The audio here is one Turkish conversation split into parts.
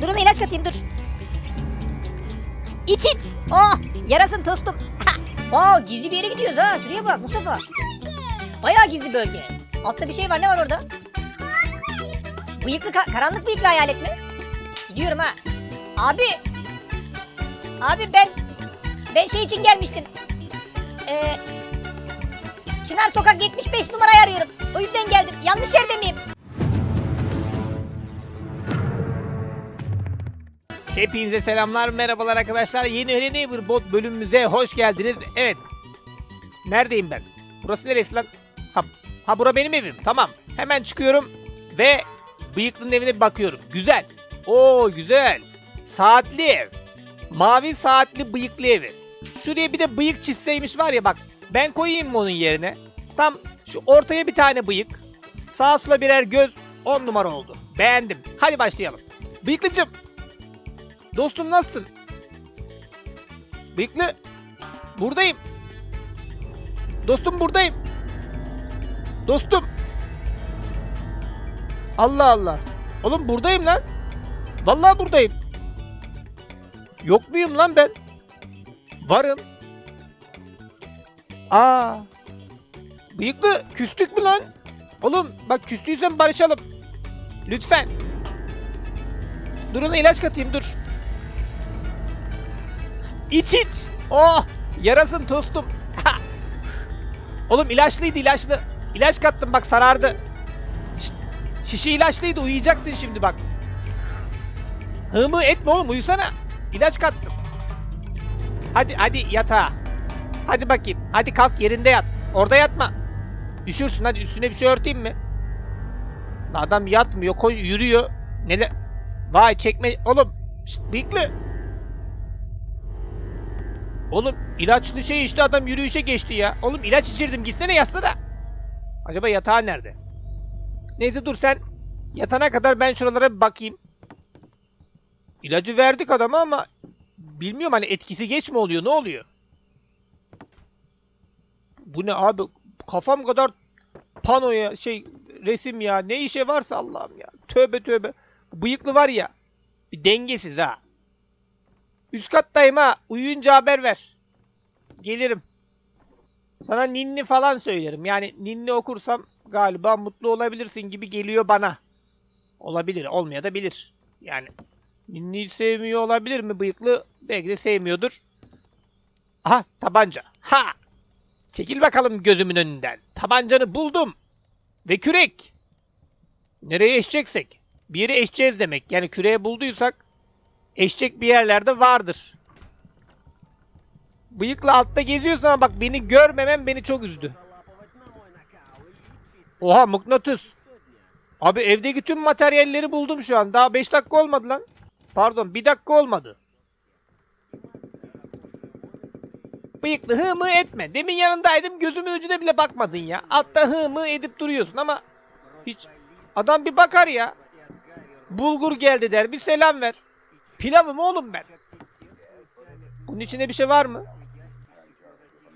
Dur ona ilaç katayım dur. İç iç. Oh yarasın tostum. Ha. Wow gizli bir yere gidiyoruz ha. Şuraya bak Mustafa. Bayağı gizli bölge. Altta bir şey var ne var orada? Bıyıklı ka- karanlık bıyıklı hayalet mi? Gidiyorum ha. Abi. Abi ben ben şey için gelmiştim. Ee, Çınar Sokak 75 numarayı arıyorum. O yüzden geldim. Yanlış yerde miyim? Hepinize selamlar, merhabalar arkadaşlar. Yeni Hello Neighbor Bot bölümümüze hoş geldiniz. Evet. Neredeyim ben? Burası neresi lan? Ha, ha bura benim evim. Tamam. Hemen çıkıyorum ve bıyıklının evine bir bakıyorum. Güzel. Oo güzel. Saatli ev. Mavi saatli bıyıklı evi. Şuraya bir de bıyık çizseymiş var ya bak. Ben koyayım mı onun yerine? Tam şu ortaya bir tane bıyık. Sağa sola birer göz. 10 numara oldu. Beğendim. Hadi başlayalım. Bıyıklıcım Dostum nasılsın? Bıyıklı. Buradayım. Dostum buradayım. Dostum. Allah Allah. Oğlum buradayım lan. Vallahi buradayım. Yok muyum lan ben? Varım. Aa. Bıyıklı küstük mü lan? Oğlum bak küstüysen barışalım. Lütfen. Dur ona ilaç katayım dur. İç iç. Oh yarasın tostum. Oğlum ilaçlıydı ilaçlı. İlaç kattım bak sarardı. Şşt, Şişe ilaçlıydı uyuyacaksın şimdi bak. Hımı etme oğlum uyusana. İlaç kattım. Hadi hadi yatağa. Hadi bakayım. Hadi kalk yerinde yat. Orada yatma. Üşürsün hadi üstüne bir şey örteyim mi? Adam yatmıyor, koş yürüyor. Neler? Vay çekme oğlum. Şşt. Oğlum ilaçlı şey işte adam yürüyüşe geçti ya. Oğlum ilaç içirdim gitsene yatsana. Acaba yatağı nerede? Neyse dur sen yatana kadar ben şuralara bir bakayım. İlacı verdik adama ama bilmiyorum hani etkisi geç mi oluyor ne oluyor? Bu ne abi kafam kadar pano ya şey resim ya ne işe varsa Allah'ım ya. Tövbe tövbe. Bıyıklı var ya bir dengesiz ha. Üst kattayım ha. Uyuyunca haber ver. Gelirim. Sana ninni falan söylerim. Yani ninni okursam galiba mutlu olabilirsin gibi geliyor bana. Olabilir. Olmaya da bilir. Yani ninni sevmiyor olabilir mi bıyıklı? Belki de sevmiyordur. Aha tabanca. Ha! Çekil bakalım gözümün önünden. Tabancanı buldum. Ve kürek. Nereye eşeceksek? Bir yere eşeceğiz demek. Yani küreği bulduysak eşecek bir yerlerde vardır. Bıyıkla altta geziyorsun ama bak beni görmemen beni çok üzdü. Oha mıknatıs. Abi evdeki tüm materyalleri buldum şu an. Daha 5 dakika olmadı lan. Pardon 1 dakika olmadı. Bıyıklı hı mı etme. Demin yanındaydım gözümün ucuna bile bakmadın ya. Altta hı mı edip duruyorsun ama hiç adam bir bakar ya. Bulgur geldi der bir selam ver. Pilavım oğlum ben. Bunun içinde bir şey var mı?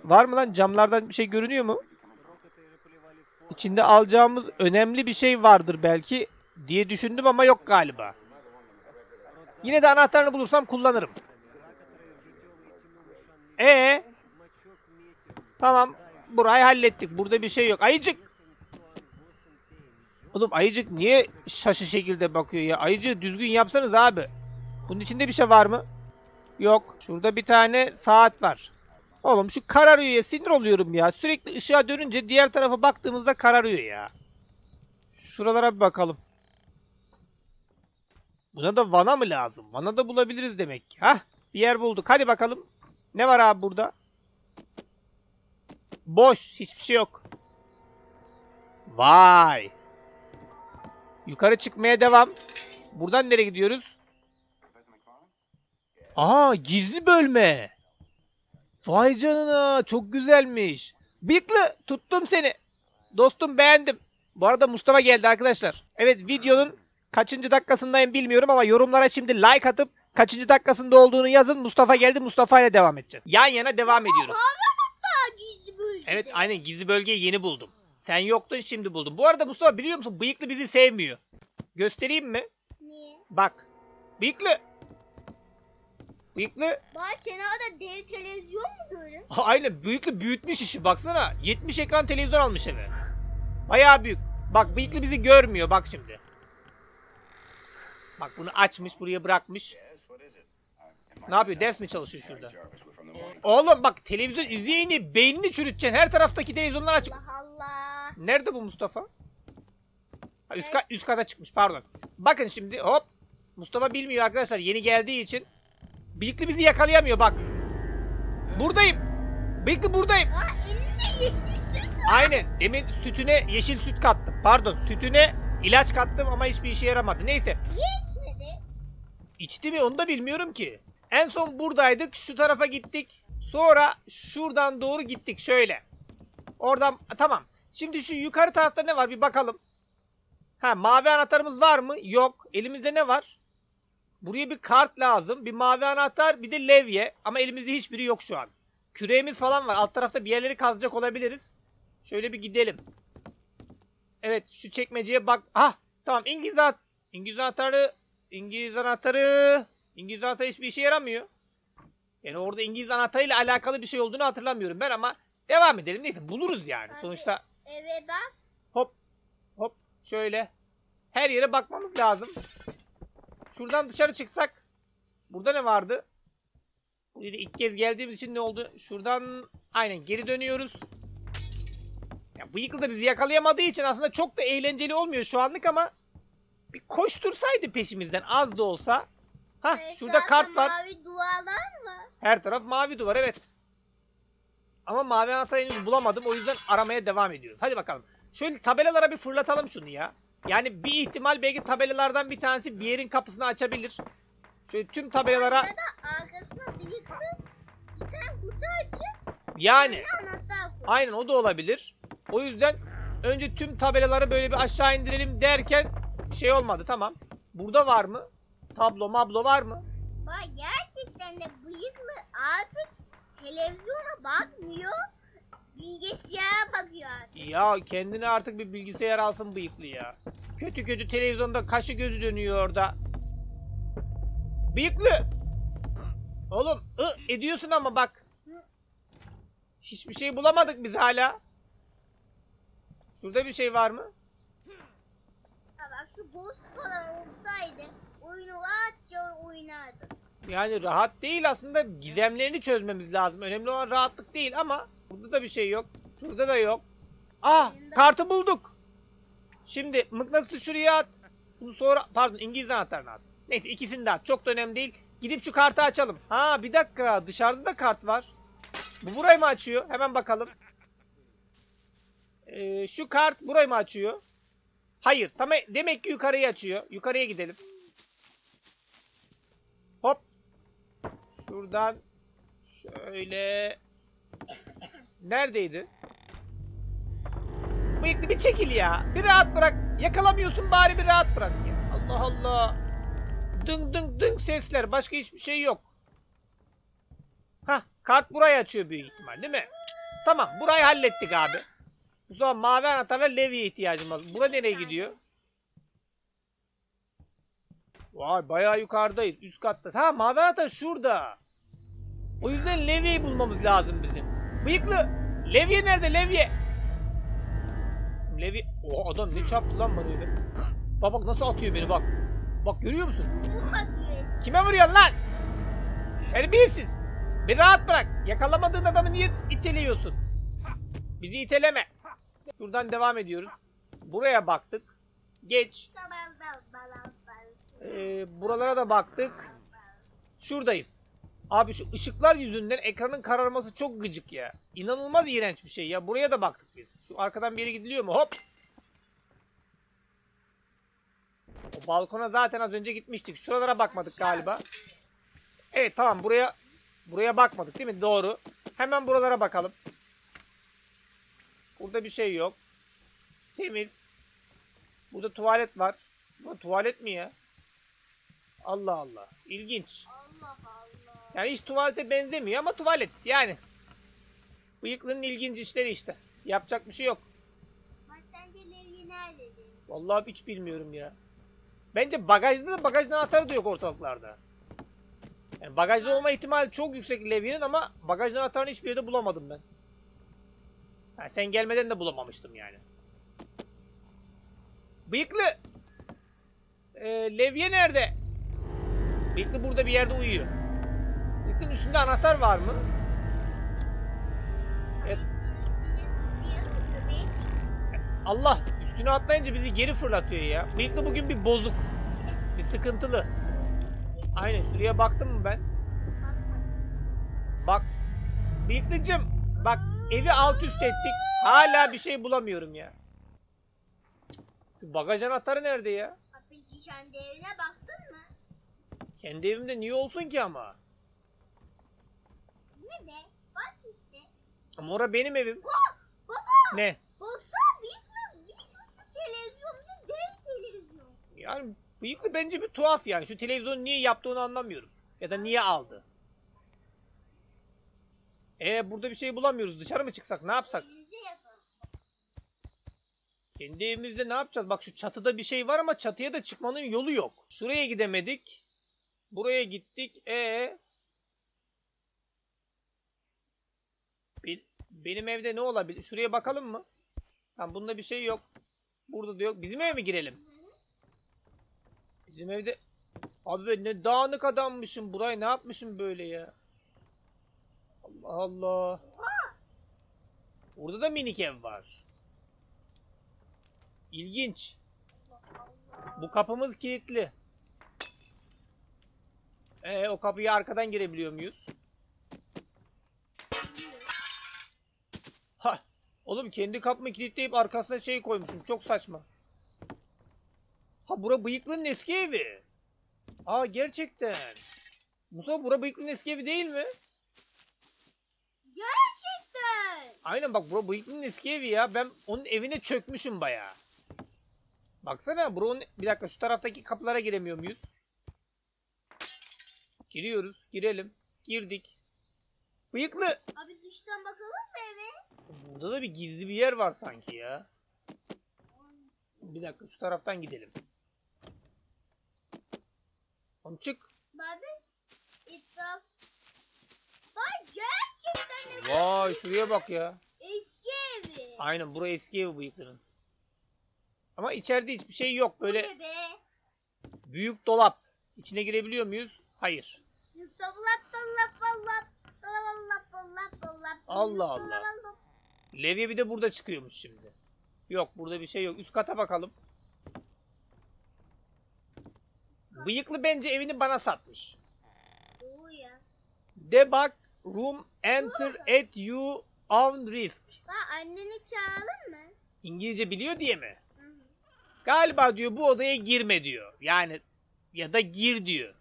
Var mı lan camlardan bir şey görünüyor mu? İçinde alacağımız önemli bir şey vardır belki diye düşündüm ama yok galiba. Yine de anahtarını bulursam kullanırım. E Tamam. Burayı hallettik. Burada bir şey yok. Ayıcık. Oğlum ayıcık niye şaşı şekilde bakıyor ya? Ayıcığı düzgün yapsanız abi. Bunun içinde bir şey var mı? Yok. Şurada bir tane saat var. Oğlum şu kararıyor ya. Sinir oluyorum ya. Sürekli ışığa dönünce diğer tarafa baktığımızda kararıyor ya. Şuralara bir bakalım. Buna da vana mı lazım? Vana da bulabiliriz demek ki. Hah bir yer bulduk. Hadi bakalım. Ne var abi burada? Boş. Hiçbir şey yok. Vay. Yukarı çıkmaya devam. Buradan nereye gidiyoruz? Aa gizli bölme. Vay canına çok güzelmiş. Bıyıklı tuttum seni. Dostum beğendim. Bu arada Mustafa geldi arkadaşlar. Evet videonun kaçıncı dakikasındayım bilmiyorum ama yorumlara şimdi like atıp kaçıncı dakikasında olduğunu yazın. Mustafa geldi Mustafa ile devam edeceğiz. Yan yana devam ediyoruz. Evet aynen gizli bölgeyi yeni buldum. Sen yoktun şimdi buldum. Bu arada Mustafa biliyor musun bıyıklı bizi sevmiyor. Göstereyim mi? Niye? Bak. Bıyıklı. Bıyıklı. Bak kenarda dev televizyon mu gördün? Ha, Aynen bıyıklı büyütmüş işi baksana. 70 ekran televizyon almış eve. Bayağı büyük. Bak bıyıklı bizi görmüyor bak şimdi. Bak bunu açmış buraya bırakmış. Ne yapıyor ders mi çalışıyor şurada? Oğlum bak televizyon izleyeni beynini çürüteceksin. Her taraftaki televizyonlar açık. Allah Allah. Nerede bu Mustafa? Ha, üst, ka- üst kata çıkmış pardon. Bakın şimdi hop. Mustafa bilmiyor arkadaşlar yeni geldiği için. Bıyıklı bizi yakalayamıyor bak. Buradayım. Bıyıklı buradayım. Aa elinde yeşil süt var. Aynen. Demin sütüne yeşil süt kattım. Pardon sütüne ilaç kattım ama hiçbir işe yaramadı. Neyse. Niye içmedi? İçti mi onu da bilmiyorum ki. En son buradaydık. Şu tarafa gittik. Sonra şuradan doğru gittik. Şöyle. Oradan tamam. Şimdi şu yukarı tarafta ne var bir bakalım. Ha mavi anahtarımız var mı? Yok. Elimizde ne var? Buraya bir kart lazım. Bir mavi anahtar bir de levye. Ama elimizde hiçbiri yok şu an. Küreğimiz falan var. Alt tarafta bir yerleri kazacak olabiliriz. Şöyle bir gidelim. Evet şu çekmeceye bak. Ah tamam İngiliz anahtarı. İngiliz anahtarı. İngiliz anahtarı. İngiliz anahtarı hiçbir işe yaramıyor. Yani orada İngiliz anahtarıyla alakalı bir şey olduğunu hatırlamıyorum ben ama devam edelim. Neyse buluruz yani. Hadi. Sonuçta Eve bak. hop hop şöyle her yere bakmamız lazım. Şuradan dışarı çıksak burada ne vardı? Buraya ilk kez geldiğimiz için ne oldu? Şuradan aynen geri dönüyoruz. Ya bıyıklı da bizi yakalayamadığı için aslında çok da eğlenceli olmuyor şu anlık ama bir koştursaydı peşimizden az da olsa. Hah şurada Etrafta kart var. Mavi duvarlar var. Her taraf mavi duvar evet. Ama mavi anahtarı henüz bulamadım. O yüzden aramaya devam ediyoruz. Hadi bakalım. Şöyle tabelalara bir fırlatalım şunu ya. Yani bir ihtimal belki tabelalardan bir tanesi bir yerin kapısını açabilir. Şöyle tüm tabelalara arkasına bıyıklı bir tane kutu açıp yani bir aynen o da olabilir. O yüzden önce tüm tabelaları böyle bir aşağı indirelim derken bir şey olmadı tamam. Burada var mı? Tablo mablo var mı? Bak gerçekten de bıyıklı artık televizyona bakmıyor. Bilgisayara bakıyor. Ya kendine artık bir bilgisayar alsın bıyıklı ya. Kötü kötü televizyonda kaşı gözü dönüyor orada. Bıyıklı! Oğlum ı ediyorsun ama bak. Hiçbir şey bulamadık biz hala. Şurada bir şey var mı? Bak şu boş falan olsaydı oyunu rahatça oynardı. Yani rahat değil aslında gizemlerini çözmemiz lazım. Önemli olan rahatlık değil ama burada da bir şey yok. Şurada da yok. Ah kartı bulduk. Şimdi mıknatısı şuraya at. Bunu sonra pardon İngiliz anahtarını at. Neyse ikisini de at. Çok da önemli değil. Gidip şu kartı açalım. Ha bir dakika dışarıda da kart var. Bu burayı mı açıyor? Hemen bakalım. Ee, şu kart burayı mı açıyor? Hayır. Tamam demek ki yukarıyı açıyor. Yukarıya gidelim. Hop. Şuradan şöyle neredeydi? Bıyıklı bir çekil ya. Bir rahat bırak. Yakalamıyorsun bari bir rahat bırak ya. Allah Allah. Ding ding ding sesler. Başka hiçbir şey yok. Hah kart burayı açıyor büyük ihtimal değil mi? Tamam burayı hallettik abi. O zaman mavi anahtarla levye ihtiyacım var. Bura nereye gidiyor? Vay bayağı yukarıdayız. Üst katta. Ha mavi anahtar şurada. O yüzden levyeyi bulmamız lazım bizim. Bıyıklı. Levye nerede levye? Levye. O adam ne çarptı lan bana öyle. Bak bak nasıl atıyor beni bak. Bak görüyor musun? Kime vuruyorsun lan? Terbiyesiz. Bir rahat bırak. Yakalamadığın adamı niye iteliyorsun? Bizi iteleme. Şuradan devam ediyoruz. Buraya baktık. Geç. Ee, buralara da baktık. Şuradayız. Abi şu ışıklar yüzünden ekranın kararması çok gıcık ya. İnanılmaz iğrenç bir şey ya. Buraya da baktık biz. Şu arkadan bir yere gidiliyor mu? Hop. O balkona zaten az önce gitmiştik. Şuralara bakmadık galiba. Evet tamam buraya buraya bakmadık değil mi? Doğru. Hemen buralara bakalım. Burada bir şey yok. Temiz. Burada tuvalet var. Bu tuvalet mi ya? Allah Allah. İlginç. Yani hiç tuvalete benzemiyor ama tuvalet yani. Bıyıklının ilginç işleri işte. Yapacak bir şey yok. Bak sence Levi nerededir? Vallahi hiç bilmiyorum ya. Bence bagajda da bagajın anahtarı da yok ortalıklarda. Yani bagajda olma ihtimali çok yüksek Levi'nin ama bagajın anahtarını hiçbir yerde bulamadım ben. Ha, sen gelmeden de bulamamıştım yani. Bıyıklı! Ee, Levye nerede? Bıyıklı burada bir yerde uyuyor. Bıyıklının üstünde anahtar var mı? Evet. Allah! Üstüne atlayınca bizi geri fırlatıyor ya. Bıyıklı bugün bir bozuk. Bir sıkıntılı. Aynen şuraya baktım mı ben? Bak. Bıyıklıcım. Bak evi alt üst ettik. Hala bir şey bulamıyorum ya. Şu bagaj anahtarı nerede ya? Peki kendi evine baktın mı? Kendi evimde niye olsun ki ama? Ne de? Bak işte. Ama ora benim evim. Baba! Ne? Baksana büyük mü? Büyük mü televizyon? Bir de dev televizyon. Yani bıyıklı bence bir tuhaf yani. Şu televizyonu niye yaptığını anlamıyorum. Ya da niye aldı. E burada bir şey bulamıyoruz. Dışarı mı çıksak? Ne yapsak? Kendi evimizde ne yapacağız? Bak şu çatıda bir şey var ama çatıya da çıkmanın yolu yok. Şuraya gidemedik. Buraya gittik. E benim evde ne olabilir? Şuraya bakalım mı? Tamam bunda bir şey yok. Burada da yok. Bizim eve mi girelim? Bizim evde... Abi ne dağınık adammışım. Burayı ne yapmışım böyle ya? Allah Allah. Burada da minik ev var. İlginç. Bu kapımız kilitli. Ee, o kapıyı arkadan girebiliyor muyuz? Oğlum kendi kapımı kilitleyip arkasına şey koymuşum. Çok saçma. Ha bura bıyıklının eski evi. Aa gerçekten. Musa bura bıyıklının eski evi değil mi? Gerçekten. Aynen bak bura bıyıklının eski evi ya. Ben onun evine çökmüşüm bayağı. Baksana buranın... Bir dakika şu taraftaki kapılara giremiyor muyuz? Giriyoruz. Girelim. Girdik. Bıyıklı. Abi dıştan bakalım mı eve? Burada da bir gizli bir yer var sanki ya. Bir dakika şu taraftan gidelim. Oğlum çık. Bak gerçekten. Vay şuraya bak ya. Eski evi. Aynen burası eski evi bıyıklının. Ama içeride hiçbir şey yok. Böyle büyük dolap. İçine girebiliyor muyuz? Hayır. Dolap dolap dolap. Dolap dolap dolap. Allah Allah. Levye bir de burada çıkıyormuş şimdi. Yok burada bir şey yok. Üst kata bakalım. Bıyıklı bence evini bana satmış. Oo ya. De bak room enter at you own risk. Bak anneni çağıralım mı? İngilizce biliyor diye mi? Hı hı. Galiba diyor bu odaya girme diyor. Yani ya da gir diyor.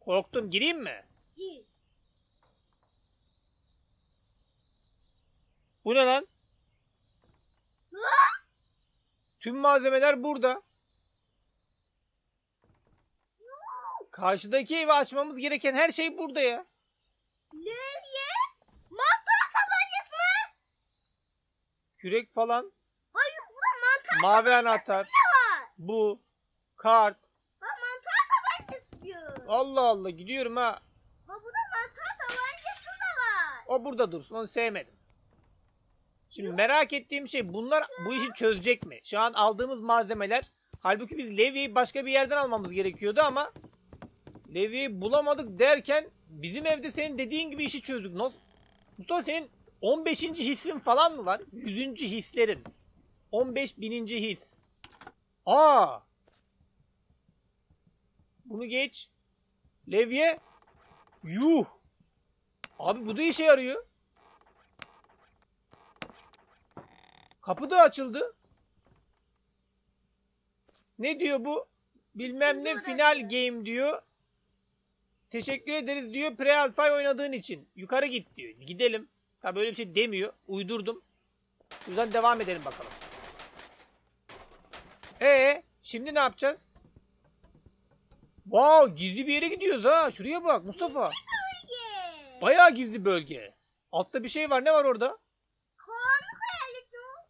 Korktum gireyim mi? Gir. Bu ne lan? Tüm malzemeler burada. Karşıdaki evi açmamız gereken her şey burada ya. Levye. Mantar tabancası mı? Kürek falan. Hayır bu da mantar Mavi anahtar. Bu. Kart. Bak mantar tabancası diyor. Allah Allah gidiyorum ha. Bak bu da mantar tabancası da var. O burada dursun. Onu sevmedim. Şimdi merak ettiğim şey bunlar bu işi çözecek mi? Şu an aldığımız malzemeler halbuki biz Levi'yi başka bir yerden almamız gerekiyordu ama Levi'yi bulamadık derken bizim evde senin dediğin gibi işi çözdük. Nasıl? Mustafa senin 15. hissin falan mı var? 100. hislerin. 15 bininci his. Aa! Bunu geç. Levye. Yuh. Abi bu da işe yarıyor. Kapı da açıldı. Ne diyor bu? Bilmem ne final game diyor. Teşekkür ederiz diyor pre-alpha oynadığın için. Yukarı git diyor. Gidelim. Tabi böyle bir şey demiyor. Uydurdum. O yüzden devam edelim bakalım. E şimdi ne yapacağız? Wow gizli bir yere gidiyoruz ha. Şuraya bak Mustafa. Bayağı gizli bölge. Altta bir şey var. Ne var orada?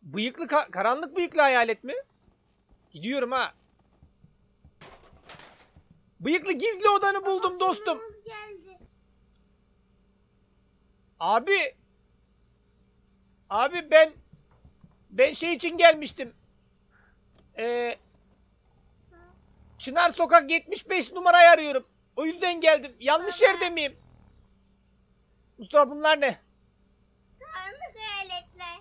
Bıyıklı ka- karanlık bıyıklı hayalet mi? Gidiyorum ha. Bıyıklı gizli odanı buldum dostum. Abi. Abi ben ben şey için gelmiştim. Ee, Çınar Sokak 75 numarayı arıyorum. O yüzden geldim. Yanlış yerde miyim? Mustafa bunlar ne? Karanlık hayaletler.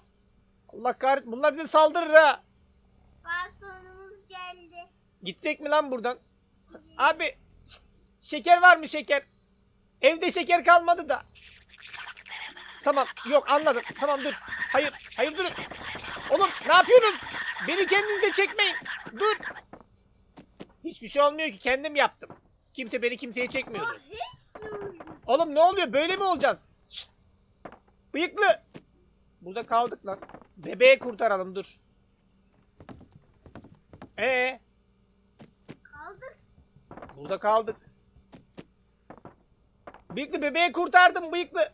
Allah kahretsin. Bunlar bize saldırır ha. Bak sonumuz geldi. Gitsek mi lan buradan? Abi şeker var mı şeker? Evde şeker kalmadı da. Tamam yok anladım. Tamam dur. Hayır hayır durun. Oğlum ne yapıyorsunuz? Beni kendinize çekmeyin. Dur. Hiçbir şey olmuyor ki kendim yaptım. Kimse beni kimseye çekmiyordu. Oğlum ne oluyor? Böyle mi olacağız? Şşt. Bıyıklı. Burada kaldık lan. Bebeği kurtaralım dur. Ee, Kaldık. burada kaldık. Bıyıklı bebeği kurtardım bıyıklı.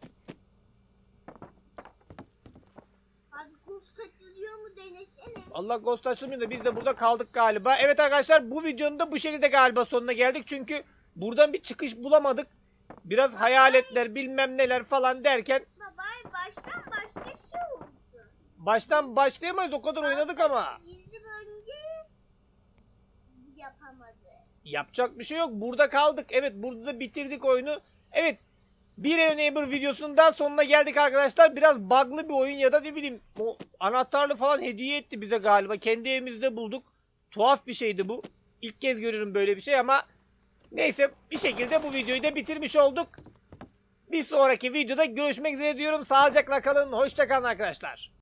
Abi kuz kaçırıyor mu denesene. Allah ghost açılmıyor da biz de burada kaldık galiba. Evet arkadaşlar bu videonun da bu şekilde galiba sonuna geldik. Çünkü buradan bir çıkış bulamadık. Biraz hayaletler bilmem neler falan derken Baba oldu. Baştan başlayamayız o kadar oynadık ama. Gizli bölge yapamadı. Yapacak bir şey yok. Burada kaldık. Evet burada da bitirdik oyunu. Evet. Bir Neighbor videosunun daha sonuna geldik arkadaşlar. Biraz bug'lı bir oyun ya da ne bileyim o anahtarlı falan hediye etti bize galiba. Kendi evimizde bulduk. Tuhaf bir şeydi bu. İlk kez görüyorum böyle bir şey ama neyse bir şekilde bu videoyu da bitirmiş olduk. Bir sonraki videoda görüşmek üzere diyorum. Sağlıcakla kalın. Hoşça kalın arkadaşlar.